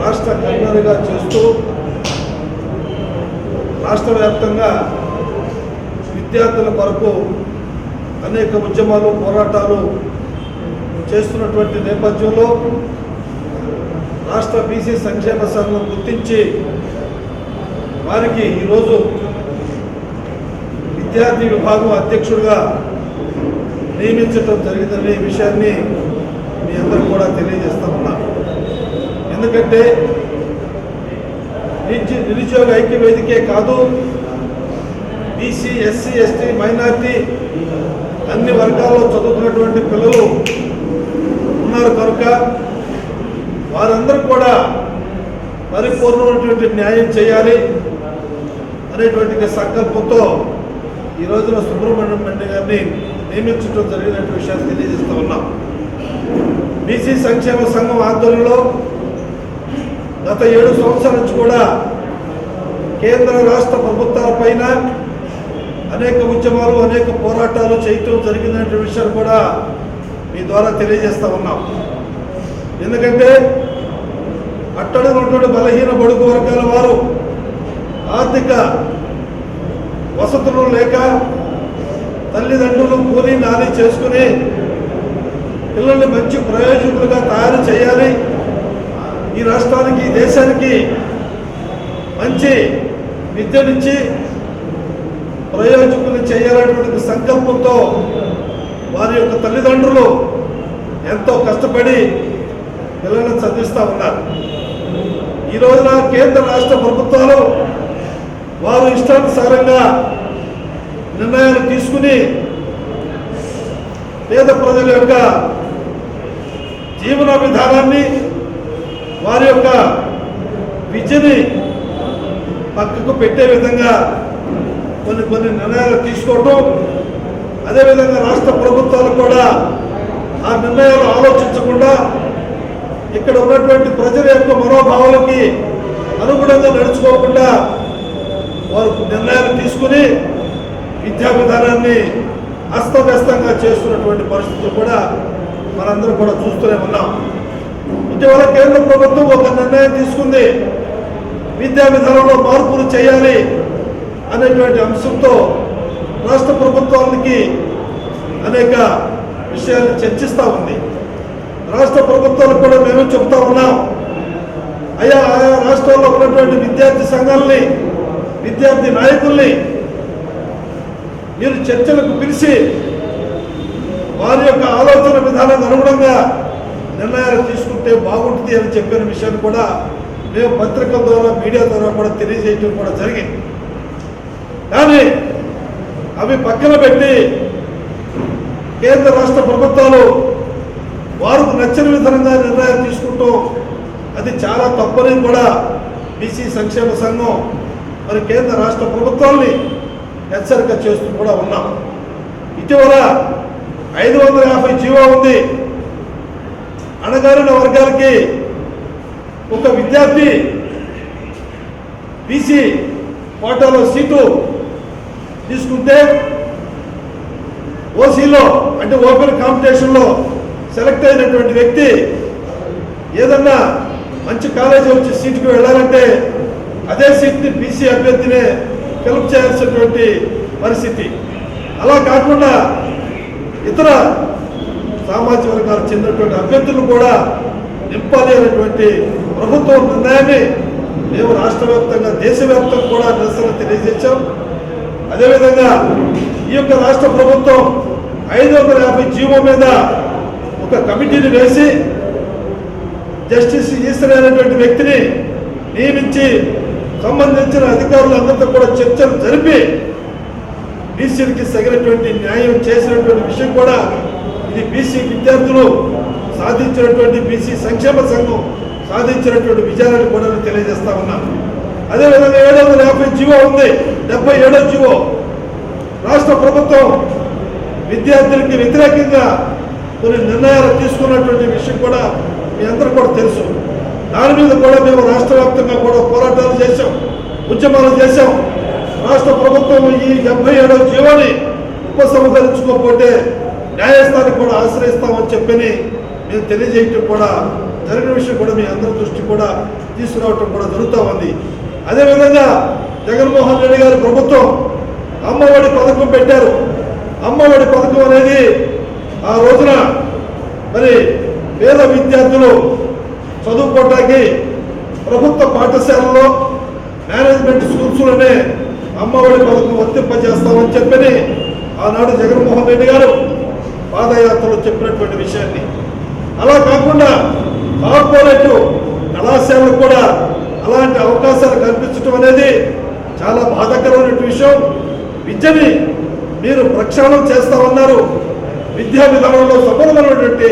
రాష్ట్ర కన్వీనర్గా చేస్తూ రాష్ట్ర వ్యాప్తంగా విద్యార్థుల కొరకు అనేక ఉద్యమాలు పోరాటాలు చేస్తున్నటువంటి నేపథ్యంలో రాష్ట్ర బీసీ సంక్షేమ సంఘం గుర్తించి వారికి ఈరోజు విద్యార్థి విభాగం అధ్యక్షుడిగా నియమించడం జరిగిందనే విషయాన్ని మీ అందరూ కూడా తెలియజేస్తా ఉన్నాను ఎందుకంటే నిరుద్యోగ ఐక్య వేదికే కాదు బీసీ ఎస్సీ ఎస్టీ మైనార్టీ అన్ని వర్గాల్లో చదువుతున్నటువంటి పిల్లలు ఉన్నారు కనుక వారందరూ కూడా పరిపూర్ణమైనటువంటి న్యాయం చేయాలి అనేటువంటి సంకల్పంతో ఈ రోజున సుబ్రహ్మణ్యం రెడ్డి గారిని నియమించడం జరిగినటువంటి విషయాన్ని తెలియజేస్తూ ఉన్నాం. బీసీ సంక్షేమ సంఘం ఆధ్వర్యంలో గత ఏడు సంవత్సరాల నుంచి కూడా కేంద్ర రాష్ట్ర ప్రభుత్వాల పైన అనేక ఉద్యమాలు అనేక పోరాటాలు చేయటం జరిగినటువంటి విషయాలు కూడా మీ ద్వారా తెలియజేస్తూ ఉన్నాం. ఎందుకంటే అట్టడుగున్నటువంటి బలహీన బడుగు వర్గాల వారు ఆర్థిక వసతులు లేక తల్లిదండ్రులు కూలీ నాని చేసుకుని పిల్లల్ని మంచి ప్రయోజకులుగా తయారు చేయాలి. ఈ రాష్ట్రానికి ఈ దేశానికి మంచి విద్యనిచ్చి ప్రయోజకులు చేయాలనేటువంటి సంకల్పంతో వారి యొక్క తల్లిదండ్రులు ఎంతో కష్టపడి పిల్లలను చదివిస్తూ ఉన్నారు. ఈ రోజున కేంద్ర రాష్ట్ర ప్రభుత్వాలు వారు ఇష్టానుసారంగా నిర్ణయాలు తీసుకుని పేద ప్రజల యొక్క జీవన విధానాన్ని వారి యొక్క విద్యని పక్కకు పెట్టే విధంగా కొన్ని కొన్ని నిర్ణయాలు తీసుకోవటం అదేవిధంగా రాష్ట్ర ప్రభుత్వాలు కూడా ఆ నిర్ణయాలు ఆలోచించకుండా ఇక్కడ ఉన్నటువంటి ప్రజల యొక్క మనోభావాలకి అనుగుణంగా నడుచుకోకుండా వారు నిర్ణయాలు తీసుకుని విద్యా విధానాన్ని అస్తవ్యస్తంగా చేస్తున్నటువంటి పరిస్థితులు కూడా మనందరం కూడా చూస్తూనే ఉన్నాం. ఇటీవల కేంద్ర ప్రభుత్వం ఒక నిర్ణయం తీసుకుంది. విద్యా విధానంలో మార్పులు చేయాలి అనేటువంటి అంశంతో రాష్ట్ర ప్రభుత్వానికి అనేక విషయాలు చర్చిస్తూ ఉంది. రాష్ట్ర ప్రభుత్వాలకు కూడా మేము చెప్తా ఉన్నాం. అయ్యా ఆయా రాష్ట్రాల్లో ఉన్నటువంటి విద్యార్థి సంఘాలని విద్యార్థి నాయకుల్ని మీరు చర్చలకు పిలిచి వారి యొక్క ఆలోచన విధానం అనుగుణంగా నిర్ణయాలు తీసుకుంటే బాగుంటుంది అని చెప్పిన విషయాన్ని కూడా మేము పత్రికల ద్వారా మీడియా ద్వారా కూడా తెలియజేయటం కూడా జరిగింది. కానీ అవి పక్కన పెట్టి కేంద్ర రాష్ట్ర ప్రభుత్వాలు వారికి నచ్చిన విధంగా నిర్ణయాలు తీసుకుంటూ అది చాలా తప్పని కూడా బీసీ సంక్షేమ సంఘం మరి కేంద్ర రాష్ట్ర ప్రభుత్వాల్ని హెచ్చరిక చేస్తూ కూడా ఉన్నాం. ఇటీవల ఐదు వందల యాభై జీవో ఉంది. అణగారిన వర్గాలకి ఒక విద్యార్థి బీసీ కోటాలో సీటు తీసుకుంటే ఓసీలో అంటే ఓపెన్ కాంపిటీషన్లో సెలెక్ట్ అయినటువంటి వ్యక్తి ఏదన్నా మంచి కాలేజీ వచ్చి సీటుకు వెళ్ళాలంటే అదే సీట్ని బీసీ అభ్యర్థినే ఫిలప్ చేయాల్సినటువంటి పరిస్థితి. అలా కాకుండా ఇతర సామాజిక వర్గాలకు చెందినటువంటి అభ్యర్థులు కూడా నింపాలి అనేటువంటి ప్రభుత్వం నిర్ణయాన్ని మేము రాష్ట్ర వ్యాప్తంగా దేశవ్యాప్తంగా కూడా నిరసన తెలియజేశాం. అదేవిధంగా ఈ యొక్క రాష్ట్ర ప్రభుత్వం ఐదు వందల యాభై జీవో మీద ఒక కమిటీని వేసి జస్టిస్ ఈశ్వర్ అనేటువంటి వ్యక్తిని నియమించి సంబంధించిన అధికారులందరితో కూడా చర్చలు జరిపి బీసీలకి తగినటువంటి న్యాయం చేసినటువంటి విషయం కూడా ఇది బీసీ విద్యార్థులు సాధించినటువంటి బీసీ సంక్షేమ సంఘం సాధించినటువంటి విజయాలను కూడా తెలియజేస్తా ఉన్నాను అదేవిధంగా ఏడు వందల యాభై జీవో ఉంది డెబ్బై ఏడో జీవో రాష్ట్ర ప్రభుత్వం విద్యార్థులకి వ్యతిరేకంగా కొన్ని నిర్ణయాలు తీసుకున్నటువంటి విషయం కూడా మీ అందరూ కూడా తెలుసు. దాని మీద కూడా మేము రాష్ట్ర వ్యాప్తంగా కూడా పోరాటాలు చేశాం ఉద్యమాలు చేశాం. రాష్ట్ర ప్రభుత్వం ఈ డెబ్బై ఏడవ జీవోని ఉపసంహరించుకోకపోతే న్యాయస్థానం కూడా ఆశ్రయిస్తామని చెప్పని మేము తెలియజేయటం కూడా జరిగిన విషయం కూడా మీ అందరి దృష్టి కూడా తీసుకురావటం కూడా జరుగుతూ ఉంది. అదేవిధంగా జగన్మోహన్ రెడ్డి గారి ప్రభుత్వం అమ్మఒడి పథకం పెట్టారు. అమ్మఒడి పథకం అనేది ఆ రోజున మరి పేద విద్యార్థులు చదువుకోవటానికి ప్రభుత్వ పాఠశాలలో మేనేజ్మెంట్ స్కూల్స్లోనే అమ్మఒడి పథకం వర్తింపజేస్తామని చెప్పని ఆనాడు జగన్మోహన్ రెడ్డి గారు పాదయాత్రలో చెప్పినటువంటి విషయాన్ని. అలా కాకుండా కార్పొరేట్ కళాశాలకు కూడా అలాంటి అవకాశాలు కల్పించడం అనేది చాలా బాధాకరమైన విషయం. విద్యని మీరు ప్రక్షాళన చేస్తా ఉన్నారు విద్యా విధానంలో సఫలమైనటువంటి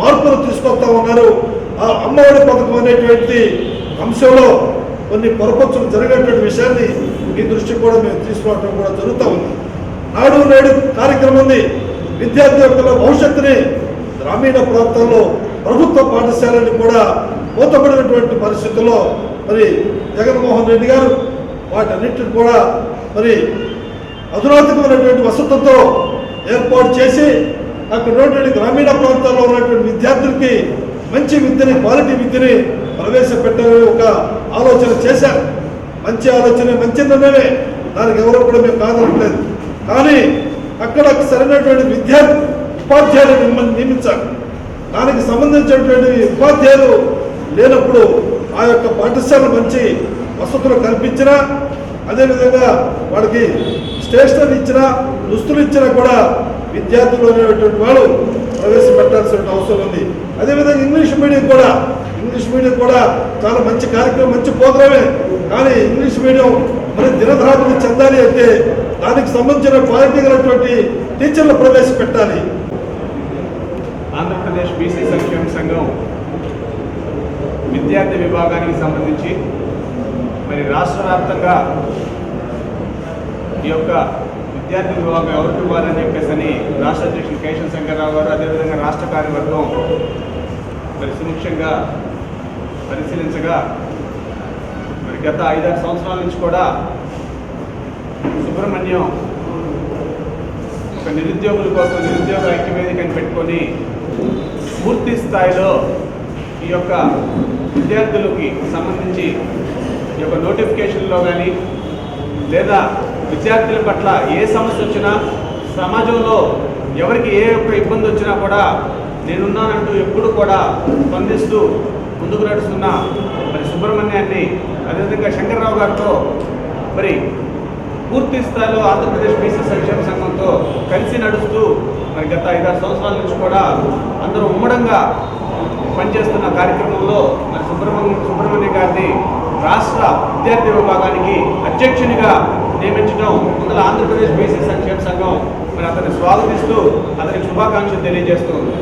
మార్పులు తీసుకొస్తా ఉన్నారు. ఆ అమ్మఒడి పథకం అనేటువంటి అంశంలో కొన్ని పొరపచ్చులు జరిగినటువంటి విషయాన్ని మీ దృష్టి కూడా మేము తీసుకోవడం కూడా జరుగుతూ ఉంది. నాడు నేడు కార్యక్రమం ఉంది విద్యార్థి యొక్క భవిష్యత్తుని గ్రామీణ ప్రాంతాల్లో ప్రభుత్వ పాఠశాలని కూడా మూతపడినటువంటి పరిస్థితుల్లో మరి జగన్మోహన్ రెడ్డి గారు వాటన్నిటిని కూడా మరి అధునాతకమైనటువంటి వసతులతో ఏర్పాటు చేసి అక్కడ ఉన్నటువంటి గ్రామీణ ప్రాంతాల్లో ఉన్నటువంటి విద్యార్థులకి మంచి విద్యని క్వాలిటీ విద్యని ప్రవేశపెట్టాలని ఒక ఆలోచన చేశారు. మంచి ఆలోచన మంచి నిర్ణయమే. దానికి ఎవరు కూడా మేము కాదనట్లేదు. కానీ అక్కడ సరైనటువంటి విద్యార్థి ఉపాధ్యాయులు మిమ్మల్ని నియమించాలి. దానికి సంబంధించినటువంటి ఉపాధ్యాయులు లేనప్పుడు ఆ యొక్క పాఠశాల మంచి వసతులు కల్పించినా అదేవిధంగా వాళ్ళకి స్టేషనరీ ఇచ్చినా దుస్తులు ఇచ్చినా కూడా విద్యార్థులు అనేటువంటి వాళ్ళు ప్రవేశపెట్టాల్సిన అవసరం ఉంది. అదేవిధంగా ఇంగ్లీష్ మీడియం కూడా ఇంగ్లీష్ మీడియం కూడా చాలా మంచి కార్యక్రమం మంచి ప్రోగ్రామే. కానీ ఇంగ్లీష్ మీడియం మరి దినధరాభివృద్ధి చెందాలి అంటే దానికి సంబంధించిన క్వాలిటీ గలటువంటి టీచర్లు ప్రవేశపెట్టాలి. ఆంధ్రప్రదేశ్ బీసీ సంక్షేమ సంఘం విద్యార్థి విభాగానికి సంబంధించి మరి రాష్ట్ర వ్యాప్తంగా ఈ యొక్క విద్యార్థి విభాగం ఎవరికి ఇవ్వాలని చెప్పేసి రాష్ట్ర అధ్యక్షులు కేశవ శంకర్రావు గారు అదేవిధంగా రాష్ట్ర కార్యవర్గం మరి సుముఖ్యంగా పరిశీలించగా మరి గత ఐదారు సంవత్సరాల నుంచి కూడా సుబ్రహ్మణ్యం ఒక నిరుద్యోగుల కోసం నిరుద్యోగ ఐక్యవేదికని పెట్టుకొని పూర్తి స్థాయిలో ఈ యొక్క విద్యార్థులకి సంబంధించి ఈ యొక్క నోటిఫికేషన్లో కానీ లేదా విద్యార్థుల పట్ల ఏ సమస్య వచ్చినా సమాజంలో ఎవరికి ఏ యొక్క ఇబ్బంది వచ్చినా కూడా నేనున్నానంటూ ఎప్పుడు కూడా స్పందిస్తూ ముందుకు నడుస్తున్న మరి సుబ్రహ్మణ్యాన్ని అదేవిధంగా శంకర్రావు గారితో మరి పూర్తి స్థాయిలో ఆంధ్రప్రదేశ్ బీసీ సంక్షేమ సంఘంతో కలిసి నడుస్తూ మరి గత ఐదారు సంవత్సరాల నుంచి కూడా అందరూ ఉమ్మడంగా పనిచేస్తున్న కార్యక్రమంలో మరి సుబ్రహ్మణ్యం సుబ్రహ్మణ్య గారిని రాష్ట్ర విద్యార్థి విభాగానికి అధ్యక్షునిగా నియమించడం ముందల ఆంధ్రప్రదేశ్ బీసీ సంక్షేమ సంఘం మరి అతన్ని స్వాగతిస్తూ అతనికి శుభాకాంక్షలు తెలియజేస్తుంది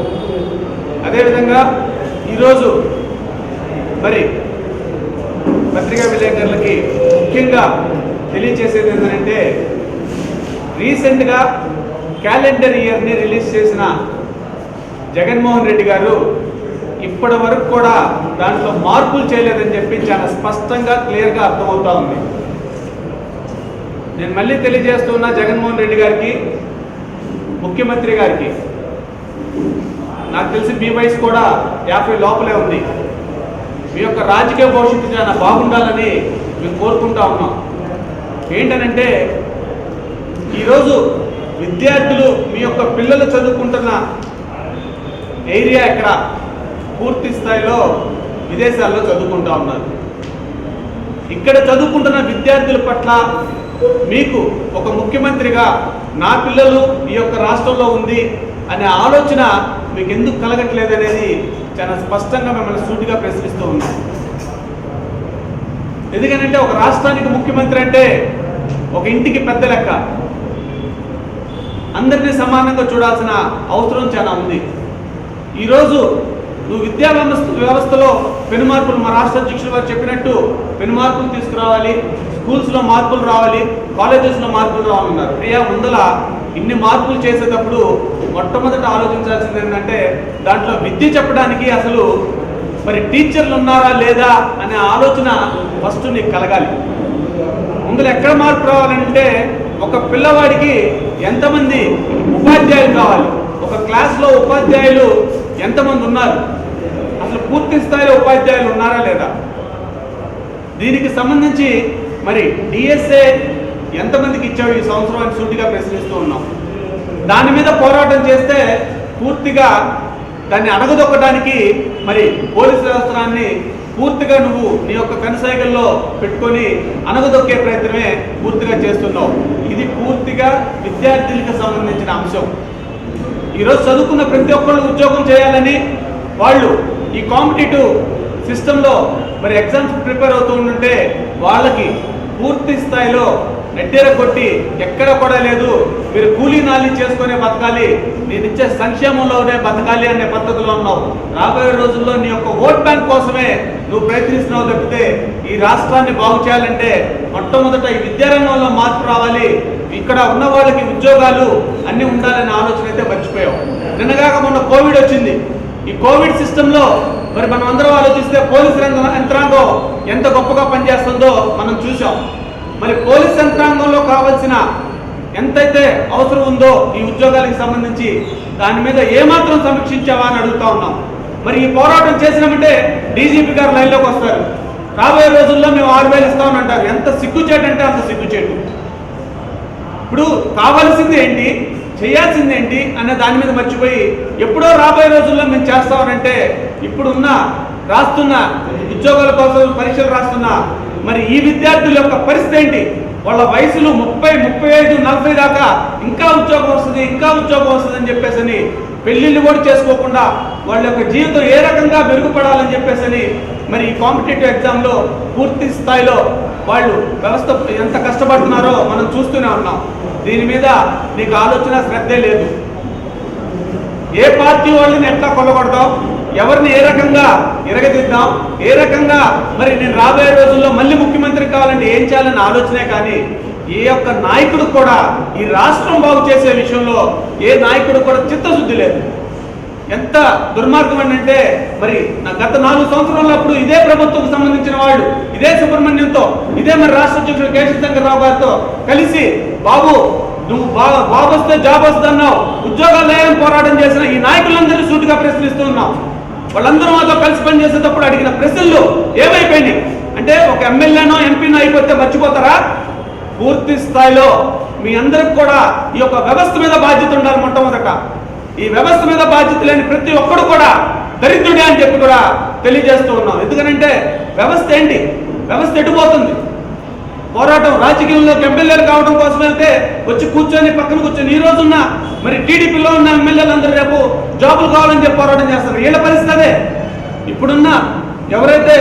అదేవిధంగా ఈరోజు మరి పత్రికా విలేకరులకి ముఖ్యంగా తెలియచేసేది ఏంటంటే రీసెంట్గా క్యాలెండర్ ఇయర్ని రిలీజ్ చేసిన జగన్మోహన్ రెడ్డి గారు ఇప్పటి వరకు కూడా దాంట్లో మార్పులు చేయలేదని చెప్పి చాలా స్పష్టంగా క్లియర్గా అర్థమవుతా ఉంది. నేను మళ్ళీ తెలియజేస్తున్నా జగన్మోహన్ రెడ్డి గారికి ముఖ్యమంత్రి గారికి. నాకు తెలిసి మీ వయసు కూడా యాభై లోపలే ఉంది. మీ యొక్క రాజకీయ భవిష్యత్తు చాలా బాగుండాలని మేము కోరుకుంటా ఉన్నాం. ఏంటనంటే ఈరోజు విద్యార్థులు మీ యొక్క పిల్లలు చదువుకుంటున్న ఏరియా ఇక్కడ పూర్తి స్థాయిలో విదేశాల్లో చదువుకుంటా ఉన్నారు. ఇక్కడ చదువుకుంటున్న విద్యార్థుల పట్ల మీకు ఒక ముఖ్యమంత్రిగా నా పిల్లలు ఈ యొక్క రాష్ట్రంలో ఉంది అనే ఆలోచన మీకు ఎందుకు కలగట్లేదు అనేది చాలా స్పష్టంగా మిమ్మల్ని సూటిగా ప్రశ్నిస్తూ ఉన్నాం ఎందుకంటే ఒక రాష్ట్రానికి ముఖ్యమంత్రి అంటే ఒక ఇంటికి పెద్ద లెక్క. అందరినీ సమానంగా చూడాల్సిన అవసరం చాలా ఉంది. ఈరోజు నువ్వు విద్యా వ్యవస్థ వ్యవస్థలో పెను మార్పులు మా రాష్ట్ర అధ్యక్షులు వారు చెప్పినట్టు పెను మార్పులు తీసుకురావాలి స్కూల్స్లో మార్పులు రావాలి కాలేజెస్లో మార్పులు రావాలన్నారు. అయ్యా ముందల ఇన్ని మార్పులు చేసేటప్పుడు మొట్టమొదట ఆలోచించాల్సింది ఏంటంటే దాంట్లో విద్య చెప్పడానికి అసలు మరి టీచర్లు ఉన్నారా లేదా అనే ఆలోచన ఫస్ట్ నీకు కలగాలి. అందులో ఎక్కడ మార్పు రావాలంటే ఒక పిల్లవాడికి ఎంతమంది ఉపాధ్యాయులు కావాలి? ఒక క్లాస్లో ఉపాధ్యాయులు ఎంతమంది ఉన్నారు? అసలు పూర్తి స్థాయిలో ఉపాధ్యాయులు ఉన్నారా లేదా? దీనికి సంబంధించి మరి డిఎస్ఏ ఎంతమందికి ఇచ్చావు ఈ సంవత్సరం అని సూటిగా ప్రశ్నిస్తూ ఉన్నాం. దాని మీద పోరాటం చేస్తే పూర్తిగా దాన్ని అణగదొక్కడానికి మరి పోలీసు వ్యవస్థరాన్ని పూర్తిగా నువ్వు నీ యొక్క కనసాగల్లో పెట్టుకొని అనగదొక్కే ప్రయత్నమే పూర్తిగా చేస్తున్నావు. ఇది పూర్తిగా విద్యార్థులకు సంబంధించిన అంశం. ఈరోజు చదువుకున్న ప్రతి ఒక్కళ్ళు ఉద్యోగం చేయాలని వాళ్ళు ఈ కాంపిటేటివ్ సిస్టంలో మరి ఎగ్జామ్స్ ప్రిపేర్ అవుతూ ఉంటుంటే వాళ్ళకి పూర్తి స్థాయిలో నెట్టేర కొట్టి ఎక్కడ కూడా లేదు. మీరు కూలీ నాలి చేసుకునే బతకాలి. నేను ఇచ్చే సంక్షేమంలోనే బతకాలి అనే పద్ధతిలో ఉన్నావు. రాబోయే రోజుల్లో నీ యొక్క ఓట్ బ్యాంక్ కోసమే నువ్వు ప్రయత్నిస్తున్నావు తప్పితే ఈ రాష్ట్రాన్ని బాగు చేయాలంటే మొట్టమొదట ఈ విద్యారంగంలో మార్పు రావాలి. ఇక్కడ ఉన్న వాళ్ళకి ఉద్యోగాలు అన్నీ ఉండాలనే ఆలోచన అయితే మర్చిపోయావు నిన్నగాక మొన్న కోవిడ్ వచ్చింది. ఈ కోవిడ్ సిస్టంలో మరి మనం అందరం ఆలోచిస్తే పోలీస్ రంగం యంత్రాంగం ఎంత గొప్పగా పనిచేస్తుందో మనం చూసాం మరి పోలీస్ యంత్రాంగంలో కావలసిన ఎంతైతే అవసరం ఉందో ఈ ఉద్యోగాలకు సంబంధించి దాని మీద ఏమాత్రం సమీక్షించావా అని అడుగుతా ఉన్నాం. మరి ఈ పోరాటం చేసినామంటే డీజీపీ గారు లైన్లోకి వస్తారు. రాబోయే రోజుల్లో మేము ఆరు వేలు ఇస్తామని అంటారు. ఎంత సిగ్గుచేటు అంటే అంత సిగ్గుచేటు. ఇప్పుడు కావాల్సింది ఏంటి? చేయాల్సింది ఏంటి? అనే దాని మీద మర్చిపోయి ఎప్పుడో రాబోయే రోజుల్లో మేము చేస్తామనంటే ఇప్పుడున్న రాస్తున్న ఉద్యోగాల కోసం పరీక్షలు రాస్తున్న మరి ఈ విద్యార్థుల యొక్క పరిస్థితి ఏంటి? వాళ్ళ వయసులు ముప్పై ముప్పై ఐదు నలభై దాకా ఇంకా ఉద్యోగం వస్తుంది ఇంకా ఉద్యోగం వస్తుంది అని చెప్పేసి పెళ్ళిళ్ళు కూడా చేసుకోకుండా వాళ్ళ యొక్క జీవితం ఏ రకంగా మెరుగుపడాలని చెప్పేసి మరి ఈ కాంపిటేటివ్ ఎగ్జామ్లో పూర్తి స్థాయిలో వాళ్ళు వ్యవస్థ ఎంత కష్టపడుతున్నారో మనం చూస్తూనే ఉన్నాం. దీని మీద నీకు ఆలోచన శ్రద్ధే లేదు. ఏ పార్టీ వాళ్ళని ఎట్లా కొలగొడతావు ఎవరిని ఏ రకంగా ఎరగదిద్దాం ఏ రకంగా మరి నేను రాబోయే రోజుల్లో మళ్ళీ ముఖ్యమంత్రి కావాలంటే ఏం చేయాలని ఆలోచనే కానీ ఏ యొక్క నాయకుడు కూడా ఈ రాష్ట్రం బాగు చేసే విషయంలో ఏ నాయకుడు కూడా చిత్తశుద్ధి లేదు. ఎంత దుర్మార్గం అంటే మరి నా గత నాలుగు సంవత్సరాల అప్పుడు ఇదే ప్రభుత్వం సంబంధించిన వాళ్ళు ఇదే సుబ్రహ్మణ్యంతో ఇదే మరి రాష్ట్ర అధ్యక్షుడు కేశవ శంకర్రావు గారితో కలిసి బాబు నువ్వు బాగా బాబు వస్తే జాబ్ వస్తున్నావు ఉద్యోగాలు లేని పోరాటం చేసిన ఈ నాయకులందరినీ సూటిగా ప్రశ్నిస్తున్నావు వాళ్ళందరూ మాతో కలిసి పనిచేసేటప్పుడు అడిగిన ప్రశ్నలు ఏమైపోయినాయి? అంటే ఒక ఎమ్మెల్యేనో ఎంపీనో అయిపోతే మర్చిపోతారా? పూర్తి స్థాయిలో మీ అందరికి కూడా ఈ యొక్క వ్యవస్థ మీద బాధ్యత ఉండాలి మొట్టమొదట. ఈ వ్యవస్థ మీద బాధ్యత లేని ప్రతి ఒక్కడు కూడా దరిద్రుడే అని చెప్పి కూడా తెలియజేస్తూ ఉన్నాం. ఎందుకనంటే వ్యవస్థ ఏంటి? వ్యవస్థ ఎటుపోతుంది పోరాటం రాజకీయంలోకి ఎమ్మెల్యేలు కావడం కోసం వెళ్తే వచ్చి కూర్చొని పక్కన కూర్చొని ఈ రోజున్న మరి టీడీపీలో ఉన్న ఎమ్మెల్యేలు అందరూ రేపు జాబులు కావాలని చెప్పి పోరాటం చేస్తారు. వీళ్ళ పరిస్థితి ఇప్పుడున్న ఎవరైతే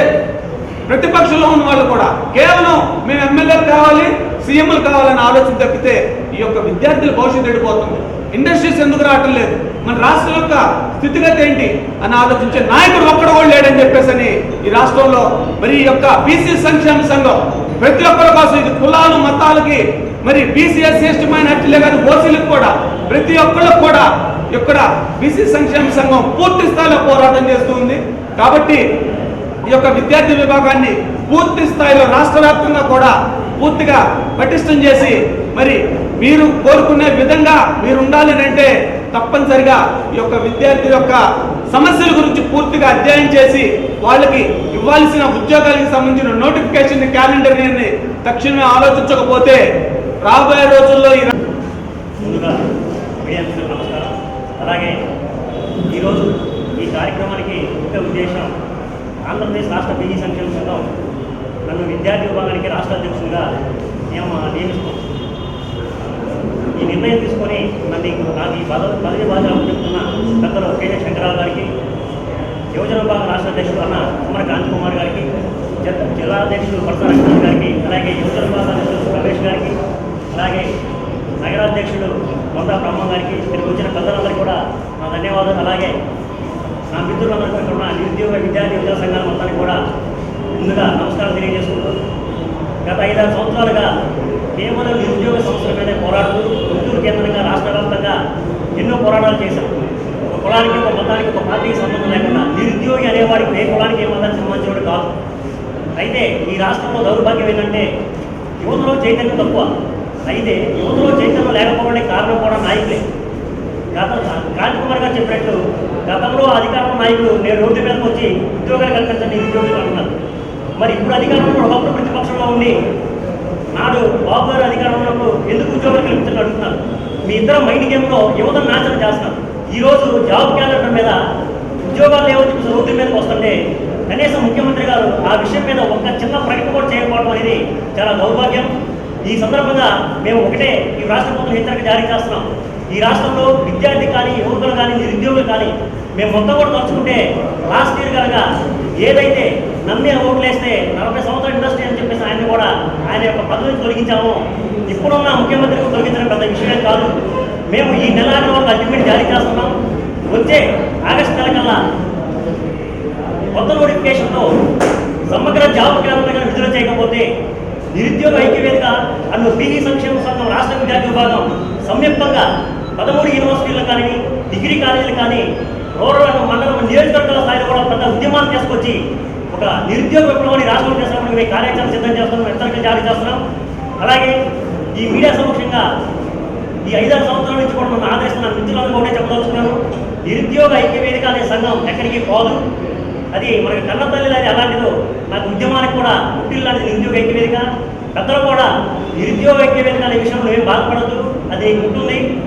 ప్రతిపక్షంలో ఉన్న వాళ్ళు కూడా కేవలం మేము ఎమ్మెల్యేలు కావాలి సీఎంలు కావాలని ఆలోచన తప్పితే ఈ యొక్క విద్యార్థుల భవిష్యత్తు ఎడిపోతుంది. ఇండస్ట్రీస్ ఎందుకు రావటం లేదు? మన రాష్ట్రం యొక్క స్థితిగతి ఏంటి అని ఆలోచించే నాయకుడు ఒక్కడ కూడా లేడని చెప్పేసి ఈ రాష్ట్రంలో మరి ఈ యొక్క బీసీ సంక్షేమ సంఘం ప్రతి ఒక్కరి కోసం ఇది కులాలు మతాలకి మరి బీసీఎస్ ఎస్టీ మైనార్టీలే కాదు ఓసీలకు కూడా ప్రతి ఒక్కళ్ళకు కూడా ఇక్కడ బీసీ సంక్షేమ సంఘం పూర్తి స్థాయిలో పోరాటం చేస్తూ ఉంది. కాబట్టి ఈ యొక్క విద్యార్థి విభాగాన్ని పూర్తి స్థాయిలో రాష్ట్ర వ్యాప్తంగా కూడా పూర్తిగా పటిష్టం చేసి మరి మీరు కోరుకునే విధంగా మీరు ఉండాలి అంటే తప్పనిసరిగా ఈ యొక్క విద్యార్థి యొక్క సమస్యల గురించి పూర్తిగా అధ్యయనం చేసి వాళ్ళకి ఇవ్వాల్సిన ఉద్యోగాలకు సంబంధించిన నోటిఫికేషన్ క్యాలెండర్ని తక్షణమే ఆలోచించకపోతే రాబోయే రోజుల్లో ఈ ముందుగా మీడియా నమస్కారం. అలాగే ఈరోజు ఈ కార్యక్రమానికి ముఖ్య ఉద్దేశం ఆంధ్రప్రదేశ్ రాష్ట్ర బీజీ సంక్షేమ సంఘం. నన్ను విద్యార్థి విభాగానికి రాష్ట్ర అధ్యక్షుడిగా నియమ నియమిస్తాం ఈ నిర్ణయం తీసుకొని నన్ను నాకు ఈ పదవి పదవి బాధ్యత చెప్తున్న పెద్దలు కేజీ శంకరరావు గారికి యువజన విభాగం రాష్ట్ర అధ్యక్షుడు అన్న కుమార్ కాంతి కుమార్ గారికి జిల్లా అధ్యక్షుడు పరస రంగనాథ్ గారికి అలాగే యువజన విభాగ అధ్యక్షుడు రమేష్ గారికి అలాగే నగరాధ్యక్షుడు కొండా బ్రహ్మ గారికి ఇక్కడికి వచ్చిన పెద్దలందరికీ కూడా నా ధన్యవాదాలు. అలాగే నా మిత్రులందరికీ ఇక్కడ నిరుద్యోగ విద్యార్థి విద్యా సంఘాల మొత్తానికి కూడా ముందుగా నమస్కారం తెలియజేసుకుంటూ గత ఐదారు సంవత్సరాలుగా కేవలం నిరుద్యోగ సమస్యల మీద పోరాడుతూ గుంటూరు కేంద్రంగా రాష్ట్ర వ్యాప్తంగా ఎన్నో పోరాటాలు చేశాం. కులానికి ఒక మతానికి ఒక పార్టీకి సంబంధం లేకుండా నిరుద్యోగి అనేవాడికి ఏ కులానికి ఏ మతానికి సంబంధించినవాడు కాదు. అయితే ఈ రాష్ట్రంలో దౌర్భాగ్యం ఏంటంటే యువతలో చైతన్యం తక్కువ. అయితే యువతలో చైతన్యం లేకపోవడానికి కారణం కూడా నాయకులే. గత క్రాంతి కుమార్ గారు చెప్పినట్టు గతంలో అధికారంలో నాయకులు నేను రోడ్డు మీదకి వచ్చి ఉద్యోగాలు కల్పించండి ఉద్యోగులు అంటున్నారు. మరి ఇప్పుడు అధికారంలో ఒకప్పుడు ప్రతిపక్షంలో ఉండి నాడు బాబు గారు అధికారంలో ఉన్నప్పుడు ఎందుకు ఉద్యోగాలు కల్పించాలని అడుగుతున్నారు? మీ ఇద్దరు మైండ్ గేమ్లో యువతను నాశనం చేస్తున్నారు. ఈరోజు జాబ్ క్యాలెండర్ మీద ఉద్యోగాలు లేవని చెప్పేసి రోడ్డు మీదకి వస్తుంటే కనీసం ముఖ్యమంత్రి గారు ఆ విషయం మీద ఒక్క చిన్న ప్రకటన కూడా చేయకపోవడం అనేది చాలా దౌర్భాగ్యం. ఈ సందర్భంగా మేము ఒకటే ఈ రాష్ట్ర ప్రభుత్వం హెచ్చరిక జారీ చేస్తున్నాం. ఈ రాష్ట్రంలో విద్యార్థి కానీ యువకులు కానీ నిరుద్యోగులు కానీ మేము మొత్తం కూడా తలుచుకుంటే లాస్ట్ ఇయర్ కనుక ఏదైతే నమ్మి ఓట్లు వేస్తే నలభై సంవత్సరాల ఇండస్ట్రీ అని చెప్పేసి ఆయన కూడా ఆయన యొక్క పదవిని తొలగించామో. ఇప్పుడున్న ముఖ్యమంత్రికి తొలగించడం పెద్ద విషయం కాదు. మేము ఈ నెల ఒక అల్టిమేట్ జారీ చేస్తున్నాం. వచ్చే ఆగస్టు నెల కల్లా కొత్త నోటిఫికేషన్లో సమగ్ర జాబ్ క్యాలెండర్ విడుదల చేయకపోతే నిరుద్యోగ ఐక్యవేదిక అన్న పీజీ సంక్షేమ సంఘం రాష్ట్ర విద్యార్థి విభాగం సంయుక్తంగా పదమూడు యూనివర్సిటీలు కానీ డిగ్రీ కాలేజీలు కానీ రూరల్ మండలం నియోజకవర్గాల స్థాయిలో కూడా పెద్ద ఉద్యమాలు తీసుకొచ్చి ఒక నిరుద్యోగ విప్లవాన్ని రాష్ట్రం చేసినప్పుడు మేము కార్యాచరణ సిద్ధం చేస్తున్నాం హెచ్చరికలు జారీ చేస్తున్నాం. అలాగే ఈ మీడియా సమక్షంగా ఈ ఐదారు సంవత్సరాల నుంచి కూడా నన్ను ఆదరిస్తున్న మిత్రులను కూడా చెప్పదలుచుకున్నాను. నిరుద్యోగ ఐక్యవేదిక అనే సంఘం ఎక్కడికి పోదు. అది మనకి కన్న తల్లి అది అలాంటిదో నాకు ఉద్యమానికి కూడా పుట్టిల్లు లాంటిది నిరుద్యోగ ఐక్యవేదిక. పెద్దలు కూడా నిరుద్యోగ ఐక్యవేదిక అనే విషయంలో ఏం బాధపడద్దు. అది ఉంటుంది.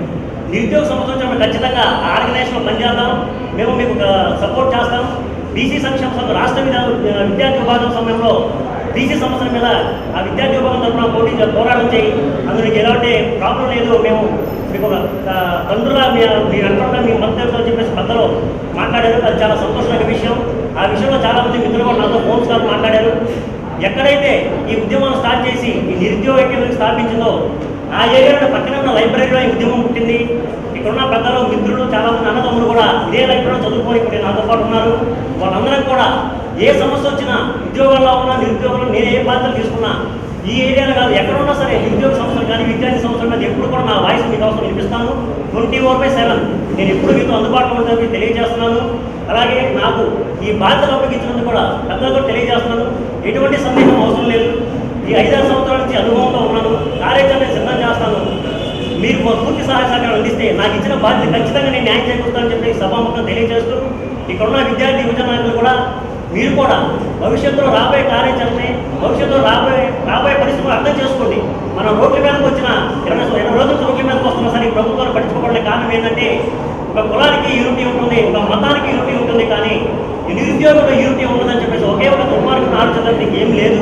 నిరుద్యోగ సంస్థ వచ్చినప్పుడు ఖచ్చితంగా ఆ ఆర్గనైజేషన్లో పనిచేద్దాం మేము మీకు సపోర్ట్ చేస్తాం. బీసీ సంక్షేమ సంఘం రాష్ట్ర విధా- విద్యార్థి విభాగం సమయంలో బీసీ సమస్యల మీద ఆ విద్యార్థి విభాగం తరఫున పోటీ పోరాటం చేయి. అందులో ఎలాంటి ప్రాబ్లం లేదు. మేము మీకు ఒక తండ్రులా మీ మీరు అనుకుంటా మీ మద్దతు చెప్పేసి మధ్యలో మాట్లాడారు. అది చాలా సంతోషమైన విషయం. ఆ విషయంలో చాలా మంది మిత్రులు కూడా నాతో ఫోన్స్ కాల్ మాట్లాడారు. ఎక్కడైతే ఈ ఉద్యమం స్టార్ట్ చేసి ఈ నిరుద్యోగ ఐక్యతను స్థాపించిందో ఆ ఏరియాలో పక్కన ఉన్న లైబ్రరీలో ఈ ఉద్యమం పుట్టింది. ఇక్కడున్న పెద్దలు మిత్రులు చాలా మంది అన్నదమ్ములు కూడా ఇదే లైబ్రరీలో చదువుకొని ఇప్పుడు నాతో పాటు ఉన్నారు. వాళ్ళందరం కూడా ఏ సమస్య వచ్చినా ఉద్యోగంలో ఉన్నా నిరుద్యోగంలో నేను ఏ బాధ్యతలు తీసుకున్నా ఈ ఏరియాలో కాదు ఎక్కడున్నా సరే నిరుద్యోగ సంస్థలు కానీ విద్యార్థి సంస్థలు కానీ ఎప్పుడు కూడా నా వాయిస్ మీకు అవసరం వినిపిస్తాను. Twenty four by seven. నేను ఎప్పుడు మీతో అందుబాటులో ఉందని మీకు తెలియజేస్తున్నాను. అలాగే నాకు ఈ బాధ్యత అప్పగించినందుకు కూడా పెద్దలతో తెలియజేస్తున్నాను. ఎటువంటి సందేహం అవసరం లేదు. ఈ ఐదారు సంవత్సరాల నుంచి అనుభవంతో ఉన్నాను. కార్యాచరణ సిద్ధం చేస్తాను. మీరు మా పూర్తి సహాయ సహకారం అందిస్తే నాకు ఇచ్చిన బాధ్యత ఖచ్చితంగా నేను న్యాయం చేకూరుతానని చెప్పి సభాముఖం తెలియజేస్తూ ఇక్కడున్న విద్యార్థి యువజన నాయకులు కూడా మీరు కూడా భవిష్యత్తులో రాబోయే కార్యాచరణని భవిష్యత్తులో రాబోయే రాబోయే పరిస్థితులు అర్థం చేసుకోండి. మనం రోడ్ల మీదకి వచ్చిన ఇరవై ఇరవై రోజుల రోడ్ల మీదకి వస్తున్నా సరే ప్రభుత్వాలు పట్టించుకోవడం కారణం ఏంటంటే ఒక కులానికి యూనిటీ ఉంటుంది ఒక మతానికి యూనిటీ ఉంటుంది కానీ ఈ నిరుద్యోగంలో యూనిటీ ఉండదని చెప్పేసి ఒకే ఒక దుర్మార్గం ఆలోచించడానికి ఏం లేదు.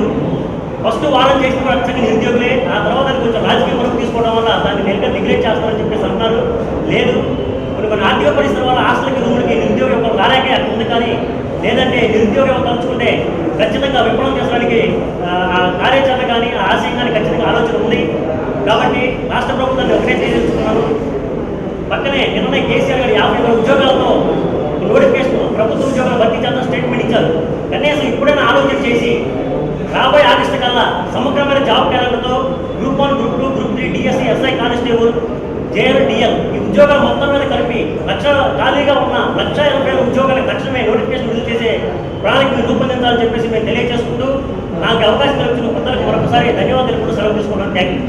ఫస్ట్ వాళ్ళని చేసిన కూడా అచ్చగా నిరుద్యోగులే ఆ తర్వాత కొంచెం రాజకీయ వరకు తీసుకోవడం వల్ల దాన్ని నేరుగా నెగ్లెక్ట్ చేస్తారని చెప్పేసి అంటున్నారు. లేదు. కొన్ని కొన్ని ఆర్థిక పరిస్థితుల వల్ల హాస్టల్కి రూములకి నిరుద్యోగం యువకులు రాలేకే అక్కడ ఉంది కానీ లేదంటే నిరుద్యోగ తలుచుకుంటే ఖచ్చితంగా విప్లవం చేసడానికి ఆ, కార్యాచరణ కానీ ఆశయం కానీ ఖచ్చితంగా ఆలోచన ఉంది. కాబట్టి రాష్ట్ర ప్రభుత్వాన్ని ఒకటే తెలియజేస్తున్నాను పక్కనే నిన్న కేసీఆర్ గారు యాభై వేల ఉద్యోగాలతో నోటిఫికేషన్ ప్రభుత్వ ఉద్యోగాలు భర్తీ చేద్దాం స్టేట్మెంట్ ఇచ్చారు. కనీసం ఇప్పుడైనా ఆలోచన చేసి రాబోయే ఆగస్టు కల్లా సమగ్రమైన job క్యాలెండర్తో group one group two group three DSC SI constable JL DL ఉద్యోగాలు మొత్తం మీద కలిపి లక్ష ఖాళీగా ఉన్న లక్ష ఎనభై ఉద్యోగాలకు తక్షణమే నోటిఫికేషన్ విడుదల చేసే ప్రణాళికను రూపొందించాలని చెప్పేసి మేము తెలియజేసుకుంటూ నాకు అవకాశం కల్పించిన కొత్తలకు మరొకసారి ధన్యవాదాలు కూడా సెలవు తీసుకున్నాను థ్యాంక్ యూ